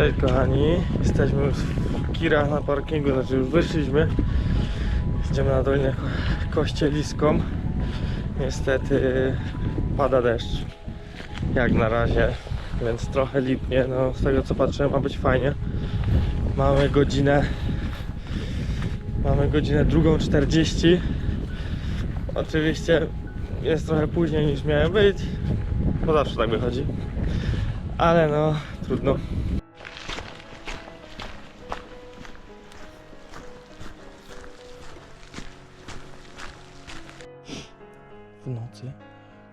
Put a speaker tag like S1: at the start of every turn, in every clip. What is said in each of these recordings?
S1: Cześć kochani, jesteśmy już w Kirach na parkingu, znaczy już wyszliśmy. Idziemy na Dolinę Ko- Kościeliską. Niestety pada deszcz, jak na razie, więc trochę lipnie. No, z tego co patrzyłem ma być fajnie. Mamy godzinę, mamy godzinę drugą 40. Oczywiście jest trochę później niż miałem być, bo zawsze tak wychodzi. Ale no, trudno. W nocy,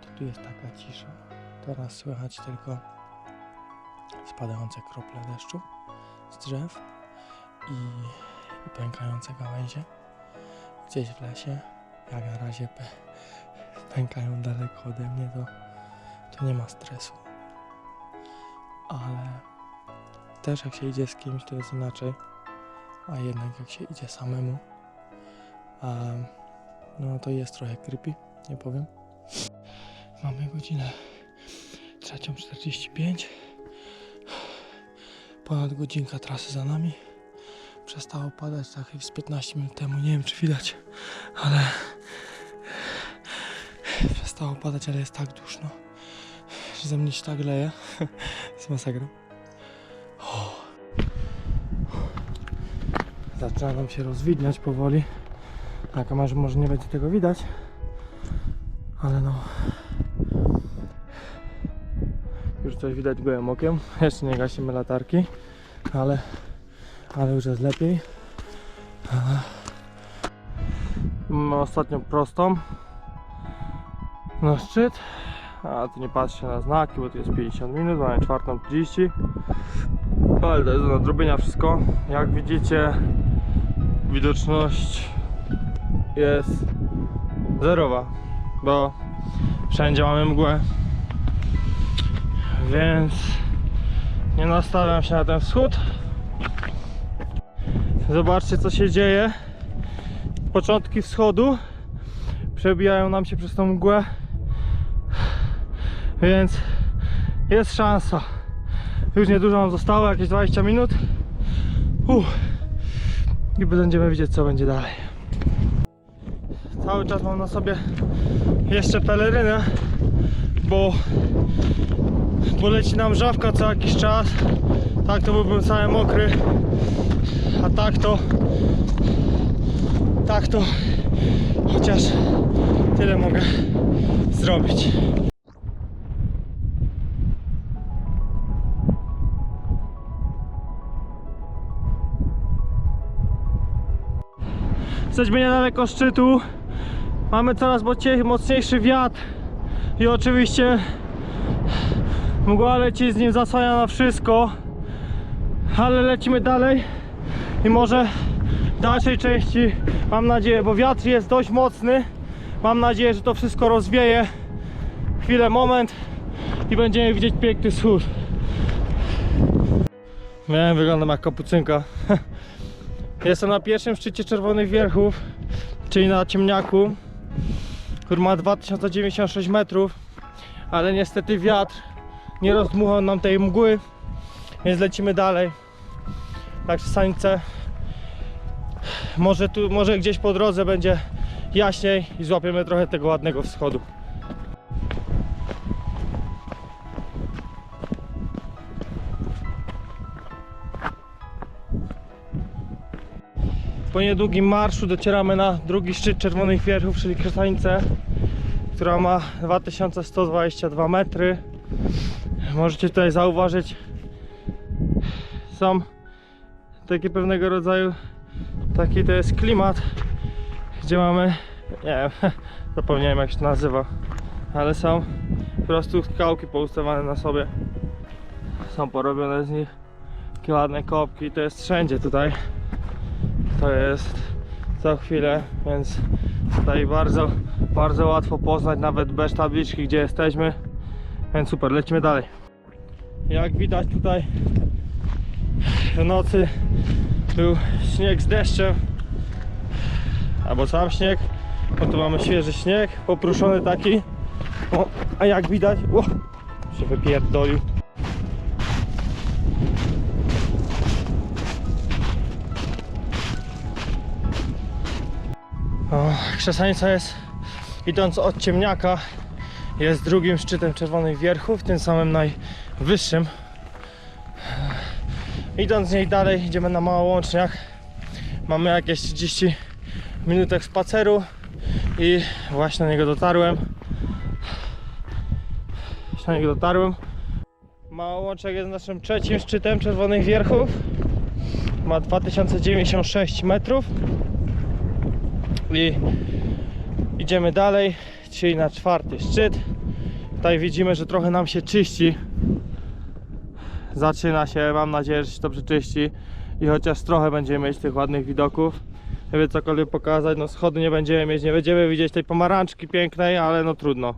S1: to tu jest taka cisza. Teraz słychać tylko spadające krople deszczu z drzew i, i pękające gałęzie. Gdzieś w lesie, jak na razie pękają daleko ode mnie, to, to nie ma stresu. Ale też jak się idzie z kimś, to jest inaczej. A jednak jak się idzie samemu, a, no to jest trochę creepy nie powiem. Mamy godzinę 3.45. Ponad godzinka trasy za nami. Przestało padać tak z 15 minut temu. Nie wiem czy widać, ale przestało padać, ale jest tak duszno, że ze mnie się tak leje. Z masakra. Zaczyna nam się rozwidniać powoli. Na kamerze może nie będzie tego widać. Ale no. Już coś widać gołym okiem. Jeszcze nie gasimy latarki, ale, ale już jest lepiej. Mamy ostatnią prostą na szczyt. A tu nie patrzcie na znaki, bo tu jest 50 minut, mamy czwartą 30. Ale to jest do nadrobienia wszystko. Jak widzicie, widoczność jest zerowa bo wszędzie mamy mgłę. Więc nie nastawiam się na ten wschód. Zobaczcie co się dzieje. Początki wschodu przebijają nam się przez tą mgłę. Więc jest szansa. Już niedużo nam zostało, jakieś 20 minut. I będziemy widzieć co będzie dalej. Cały czas mam na sobie jeszcze pelerynę, bo, bo leci nam żawka co jakiś czas. Tak to byłbym cały mokry, a tak to tak to chociaż tyle mogę zrobić. Jesteśmy niedaleko szczytu. Mamy coraz mocniejszy wiatr i oczywiście mgła leci z nim zasłania na wszystko. Ale lecimy dalej i może w dalszej części mam nadzieję, bo wiatr jest dość mocny. Mam nadzieję, że to wszystko rozwieje. Chwilę, moment i będziemy widzieć piękny wschód. Miałem wyglądam jak kapucynka. Jestem na pierwszym szczycie Czerwonych Wierchów, czyli na ciemniaku, który ma 2096 metrów, ale niestety wiatr nie rozdmuchał nam tej mgły, więc lecimy dalej. Tak w sańce. Może, tu, może gdzieś po drodze będzie jaśniej i złapiemy trochę tego ładnego wschodu. Po niedługim marszu docieramy na drugi szczyt Czerwonych Wierchów, czyli Krzanicę, która ma 2122 metry. Możecie tutaj zauważyć, są takie pewnego rodzaju, taki to jest klimat, gdzie mamy, nie wiem, zapomniałem jak się to nazywa, ale są po prostu skałki poustawane na sobie. Są porobione z nich takie ładne kopki, to jest wszędzie tutaj to jest co chwilę, więc tutaj bardzo, bardzo łatwo poznać nawet bez tabliczki gdzie jesteśmy, więc super, lecimy dalej. Jak widać tutaj w nocy był śnieg z deszczem, albo sam śnieg, bo tu mamy świeży śnieg, popruszony taki, o, a jak widać, o, się wypierdolił. Krzesańca jest, idąc od ciemniaka, jest drugim szczytem Czerwonych Wierchów, tym samym najwyższym. Idąc z niej dalej, idziemy na Małołączniach. Mamy jakieś 30 minutek spaceru i właśnie na niego dotarłem. Właśnie na niego dotarłem. Małołączek jest naszym trzecim szczytem Czerwonych Wierchów. Ma 2096 metrów. I idziemy dalej, czyli na czwarty szczyt. Tutaj widzimy, że trochę nam się czyści. Zaczyna się, mam nadzieję, że się to przeczyści. I chociaż trochę będziemy mieć tych ładnych widoków, nie wiem cokolwiek pokazać, no schody nie będziemy mieć, nie będziemy widzieć tej pomarańczki pięknej, ale no trudno.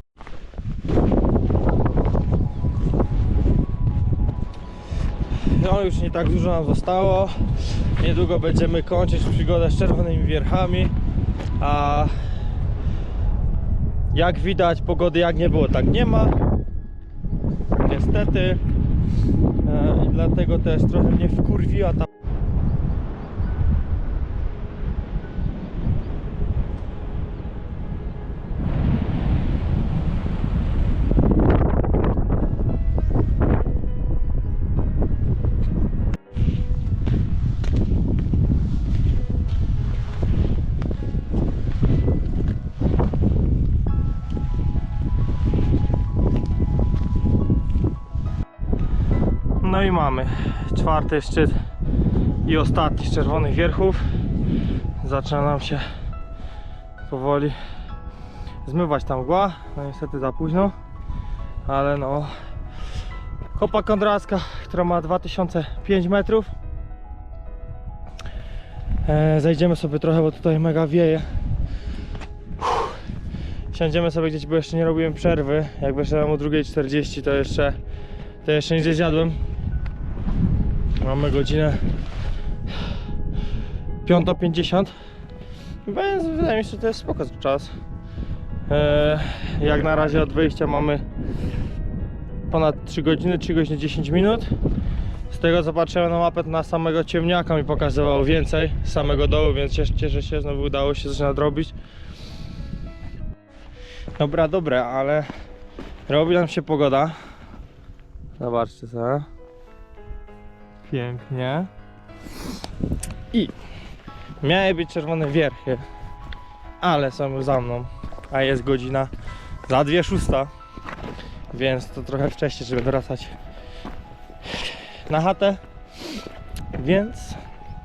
S1: No już nie tak dużo nam zostało. Niedługo będziemy kończyć przygodę z czerwonymi wierchami. A jak widać pogody jak nie było, tak nie ma. Niestety. E, I dlatego też trochę mnie wkurwiła ta mamy czwarty szczyt i ostatni z czerwonych wierchów. Zaczyna nam się powoli zmywać ta mgła. No niestety za późno, ale no. Kopa Kondracka, która ma 2005 metrów. E, zejdziemy sobie trochę, bo tutaj mega wieje. Uff. Siądziemy sobie gdzieś, bo jeszcze nie robiłem przerwy. Jak wyszedłem o 2.40 to jeszcze to jeszcze nie zjadłem. Mamy godzinę 5.50 Więc wydaje mi się, że to jest spoko czas. Eee, jak na razie od wyjścia mamy ponad 3 godziny, 3 godziny 10 minut. Z tego co patrzyłem na mapę, na samego ciemniaka mi pokazywało więcej z samego dołu, więc cieszę, się, znowu udało się coś nadrobić. Dobra, dobra, ale robi nam się pogoda. Zobaczcie sobie. Pięknie. I miały być czerwone wierchy, ale są już za mną. A jest godzina za dwie szósta, więc to trochę wcześniej, żeby wracać na chatę. Więc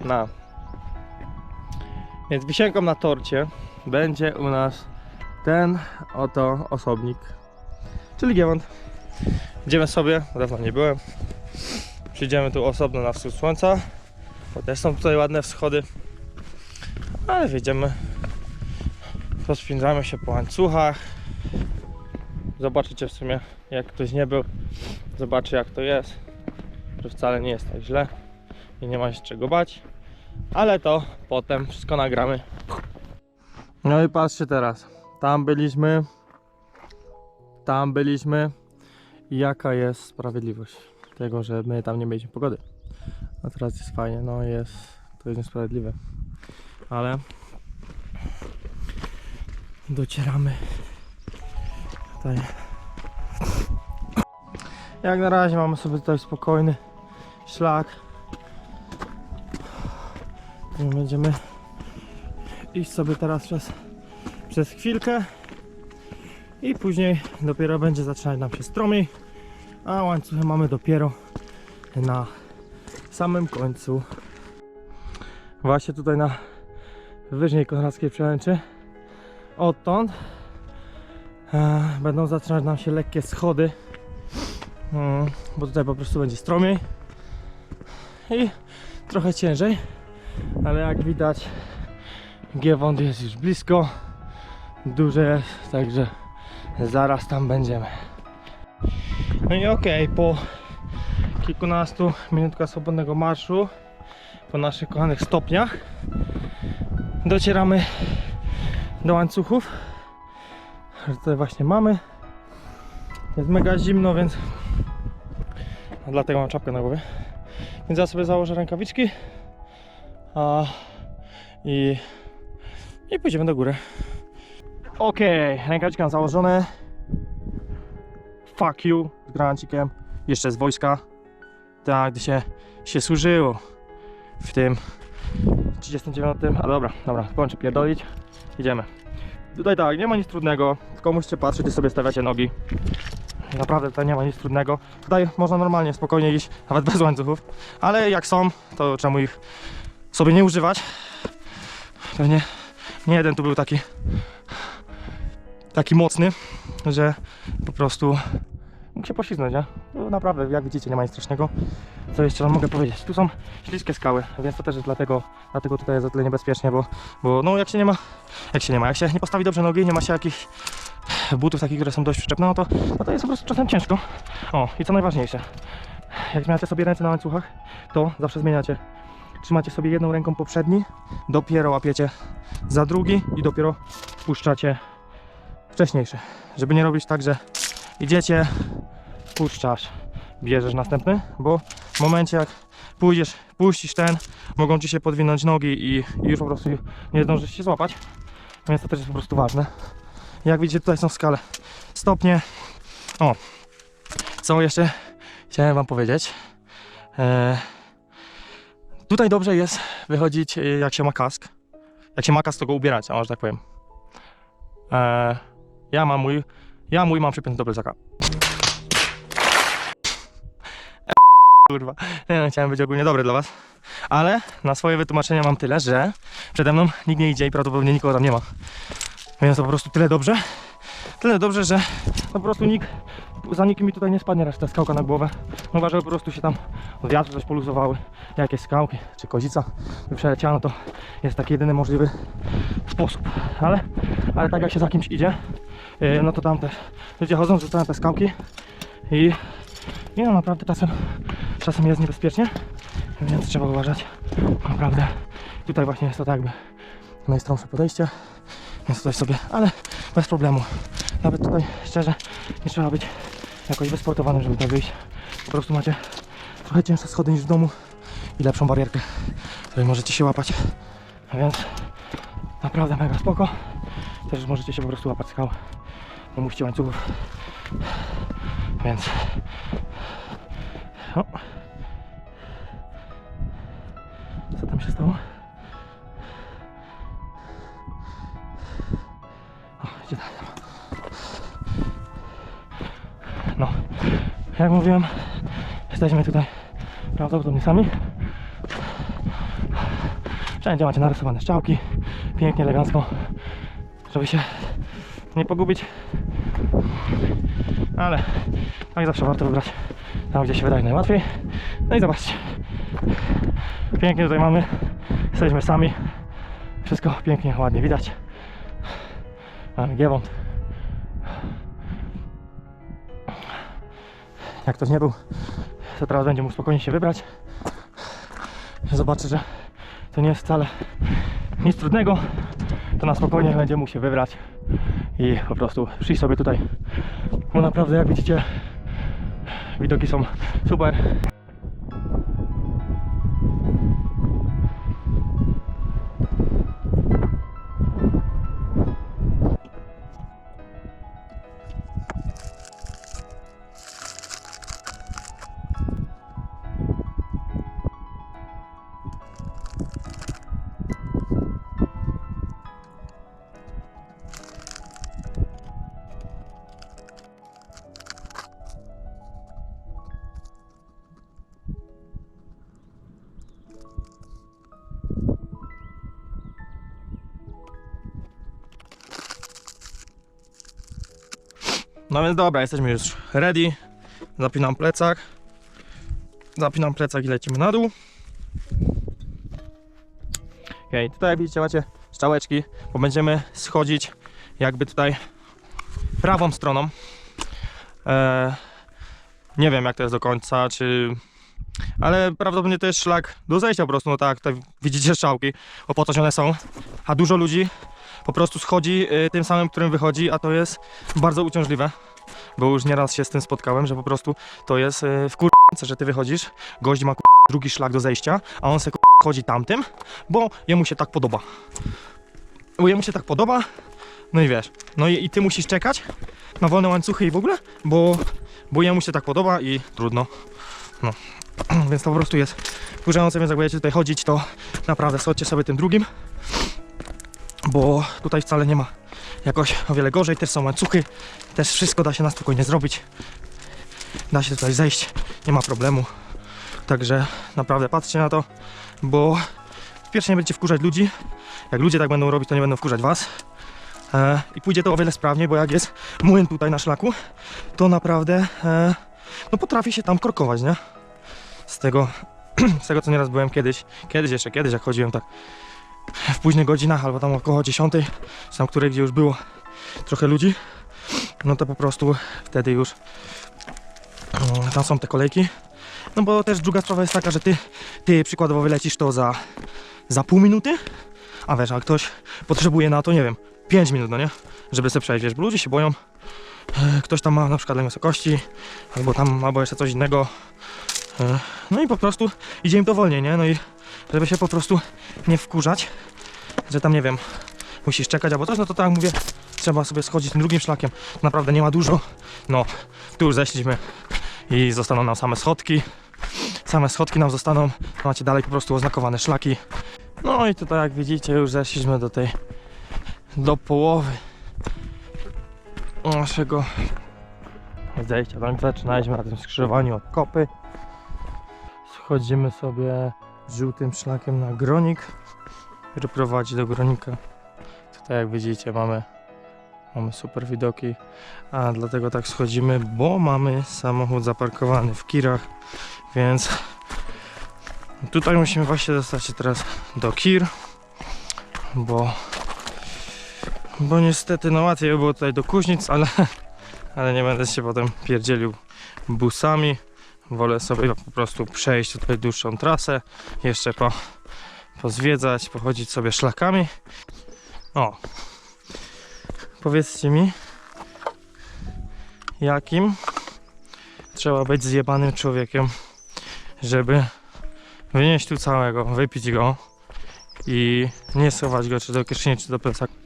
S1: na. Więc wisienką na torcie będzie u nas ten oto osobnik, czyli Giewont. Idziemy sobie, dawno nie byłem. Przyjdziemy tu osobno na wschód słońca, bo też są tutaj ładne wschody. Ale wyjdziemy, pospindzamy się po łańcuchach. Zobaczycie w sumie, jak ktoś nie był, zobaczy jak to jest. Że wcale nie jest tak źle i nie ma się czego bać. Ale to potem wszystko nagramy. No i patrzcie teraz. Tam byliśmy. Tam byliśmy jaka jest sprawiedliwość tego, że my tam nie mieliśmy pogody. A teraz jest fajnie, no jest, to jest niesprawiedliwe. Ale docieramy tutaj. Jak na razie mamy sobie tutaj spokojny szlak. I będziemy iść sobie teraz przez, przez chwilkę i później dopiero będzie zaczynać nam się stromiej, a łańcuchy mamy dopiero na samym końcu. Właśnie tutaj na wyżniej Konradzkiej Przełęczy odtąd e, będą zaczynać nam się lekkie schody, mm, bo tutaj po prostu będzie stromiej i trochę ciężej, ale jak widać Giewont jest już blisko, duże jest, także zaraz tam będziemy. No i okej, po kilkunastu minutkach swobodnego marszu, po naszych kochanych stopniach, docieramy do łańcuchów, tutaj właśnie mamy. Jest mega zimno, więc dlatego mam czapkę na głowie. Więc ja sobie założę rękawiczki a, i, i pójdziemy do góry. Okej, rękawiczki mam założone. Fuck you z granacikiem. Jeszcze z wojska. Tak, gdy się, się służyło w tym 39. Ale dobra, dobra, kończę pierdolić. Idziemy. Tutaj tak, nie ma nic trudnego, tylko musicie patrzeć i sobie stawiacie nogi. Naprawdę tutaj nie ma nic trudnego. Tutaj można normalnie, spokojnie iść, nawet bez łańcuchów. Ale jak są, to czemu ich sobie nie używać? Pewnie nie jeden tu był taki taki mocny, że po prostu mógł się poślizgnąć, nie? No naprawdę, jak widzicie, nie ma nic strasznego. Co jeszcze wam mogę powiedzieć? Tu są śliskie skały, więc to też jest dlatego, dlatego tutaj jest o tyle niebezpiecznie, bo, bo no jak się nie ma, jak się nie ma, jak się nie postawi dobrze nogi, nie ma się jakichś butów takich, które są dość przyczepne, no to, no to jest po prostu czasem ciężko. O, i co najważniejsze, jak zmieniacie sobie ręce na łańcuchach, to zawsze zmieniacie. Trzymacie sobie jedną ręką poprzedni, dopiero łapiecie za drugi i dopiero puszczacie wcześniejszy. Żeby nie robić tak, że idziecie, puszczasz, bierzesz następny, bo w momencie jak pójdziesz, puścisz ten, mogą ci się podwinąć nogi i, już po prostu nie zdążysz się złapać. Więc to też jest po prostu ważne. Jak widzicie, tutaj są skale, stopnie. O, co jeszcze chciałem Wam powiedzieć. E, tutaj dobrze jest wychodzić, e, jak się ma kask. Jak się ma kask, to go ubierać, a może tak powiem. E, ja mam mój, ja mój mam przypięty do plecaka. Kurwa, nie, no, chciałem być ogólnie dobry dla was. Ale na swoje wytłumaczenia mam tyle, że przede mną nikt nie idzie i prawdopodobnie nikogo tam nie ma. Więc to po prostu tyle dobrze. Tyle dobrze, że po prostu nikt, za nikim mi tutaj nie spadnie reszta skałka na głowę. No że po prostu się tam od wiatru coś poluzowały, jakieś skałki, czy kozica by przeleciała, no to jest taki jedyny możliwy sposób. Ale, ale tak jak się za kimś idzie, yy, no to tam też ludzie chodzą, rzucają te skałki i, i no naprawdę czasem, czasem jest niebezpiecznie, więc trzeba uważać. Naprawdę tutaj właśnie jest to tak jakby najstromsze podejście, więc tutaj sobie, ale bez problemu. Nawet tutaj szczerze nie trzeba być jakoś wysportowanym, żeby tutaj wyjść. Po prostu macie trochę cięższe schody niż w domu i lepszą barierkę, której możecie się łapać. Więc naprawdę mega spoko. Też możecie się po prostu łapać skał. Nie musicie łańcuchów. Więc jak mówiłem, jesteśmy tutaj prawdopodobnie sami. Wszędzie macie narysowane strzałki, pięknie, elegancko, żeby się nie pogubić. Ale jak zawsze warto wybrać tam, gdzie się wydaje najłatwiej. No i zobaczcie, pięknie tutaj mamy, jesteśmy sami, wszystko pięknie, ładnie widać. Mamy giewont. Jak ktoś nie był, to teraz będzie mógł spokojnie się wybrać. Zobaczy, że to nie jest wcale nic trudnego, to na spokojnie będzie mógł się wybrać i po prostu przyjść sobie tutaj. Bo naprawdę, jak widzicie, widoki są super. No więc dobra, jesteśmy już ready. Zapinam plecak. Zapinam plecak i lecimy na dół. Okej, tutaj jak widzicie macie strzałeczki, bo będziemy schodzić jakby tutaj prawą stroną. Eee, nie wiem jak to jest do końca, czy... Ale prawdopodobnie to jest szlak do zejścia po prostu, no tak, tutaj widzicie strzałki, bo po one są. A dużo ludzi po prostu schodzi y, tym samym, którym wychodzi, a to jest bardzo uciążliwe. Bo już nieraz się z tym spotkałem, że po prostu to jest y, w że ty wychodzisz, gość ma drugi szlak do zejścia, a on se chodzi tamtym, bo jemu się tak podoba. Bo jemu się tak podoba, No i wiesz, no i, i ty musisz czekać na wolne łańcuchy i w ogóle, bo, bo jemu się tak podoba i trudno. No, więc to po prostu jest wkurzające, więc jak będziecie tutaj chodzić, to naprawdę schodźcie sobie tym drugim, bo tutaj wcale nie ma jakoś o wiele gorzej, też są łańcuchy, też wszystko da się na spokojnie zrobić. Da się tutaj zejść, nie ma problemu. Także naprawdę patrzcie na to, bo pierwsze nie będziecie wkurzać ludzi. Jak ludzie tak będą robić, to nie będą wkurzać was. E, I pójdzie to o wiele sprawniej, bo jak jest młyn tutaj na szlaku, to naprawdę e, no potrafi się tam korkować, nie? Z tego, z tego co nieraz byłem kiedyś, kiedyś jeszcze kiedyś, jak chodziłem tak w późnych godzinach, albo tam około 10, czy tam której, gdzie już było trochę ludzi, no to po prostu wtedy już mm, tam są te kolejki. No bo też druga sprawa jest taka, że ty, ty przykładowo wylecisz to za, za pół minuty, a wiesz, a ktoś potrzebuje na to, nie wiem, 5 minut, no nie? Żeby sobie przejść, wiesz, bo ludzie się boją. E, Ktoś tam ma na przykład lęk wysokości, albo tam, albo jeszcze coś innego. E, No i po prostu idzie im to wolniej, nie? No i żeby się po prostu nie wkurzać, że tam, nie wiem, musisz czekać albo coś, no to tak mówię, trzeba sobie schodzić tym drugim szlakiem. Naprawdę nie ma dużo. No, tu już zeszliśmy i zostaną nam same schodki. Same schodki nam zostaną. Macie dalej po prostu oznakowane szlaki. No i tutaj jak widzicie już zeszliśmy do tej do połowy naszego zejścia. Tam zaczynaliśmy na tym skrzyżowaniu od kopy. Schodzimy sobie żółtym szlakiem na gronik, który prowadzi do gronika. Tutaj jak widzicie mamy, mamy super widoki, a dlatego tak schodzimy, bo mamy samochód zaparkowany w Kirach, więc tutaj musimy właśnie dostać się teraz do Kir, bo bo niestety no łatwiej by było tutaj do Kuźnic, ale, ale nie będę się potem pierdzielił busami. Wolę sobie po prostu przejść tutaj dłuższą trasę, jeszcze po, pozwiedzać, pochodzić sobie szlakami. O, powiedzcie mi, jakim trzeba być zjebanym człowiekiem, żeby wynieść tu całego, wypić go i nie schować go czy do kieszeni, czy do plecaku.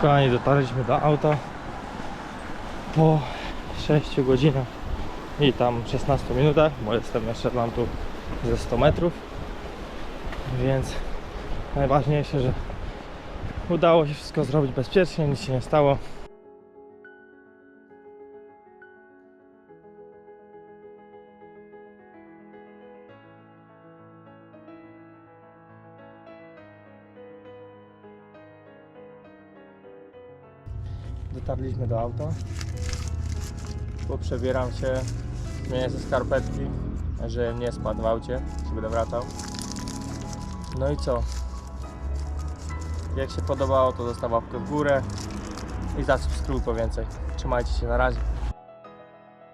S1: Kochani, dotarliśmy do auta. Po 6 godzinach i tam 16 minutach, bo jestem jeszcze mam tu ze 100 metrów więc najważniejsze, że udało się wszystko zrobić bezpiecznie, nic się nie stało Dotarliśmy do auta. Poprzebieram się, zmienię ze skarpetki, że nie spadł w aucie, czy będę wracał. No i co? Jak się podobało, to zostaw łapkę w górę i zasubskrybuj po więcej. Trzymajcie się, na razie.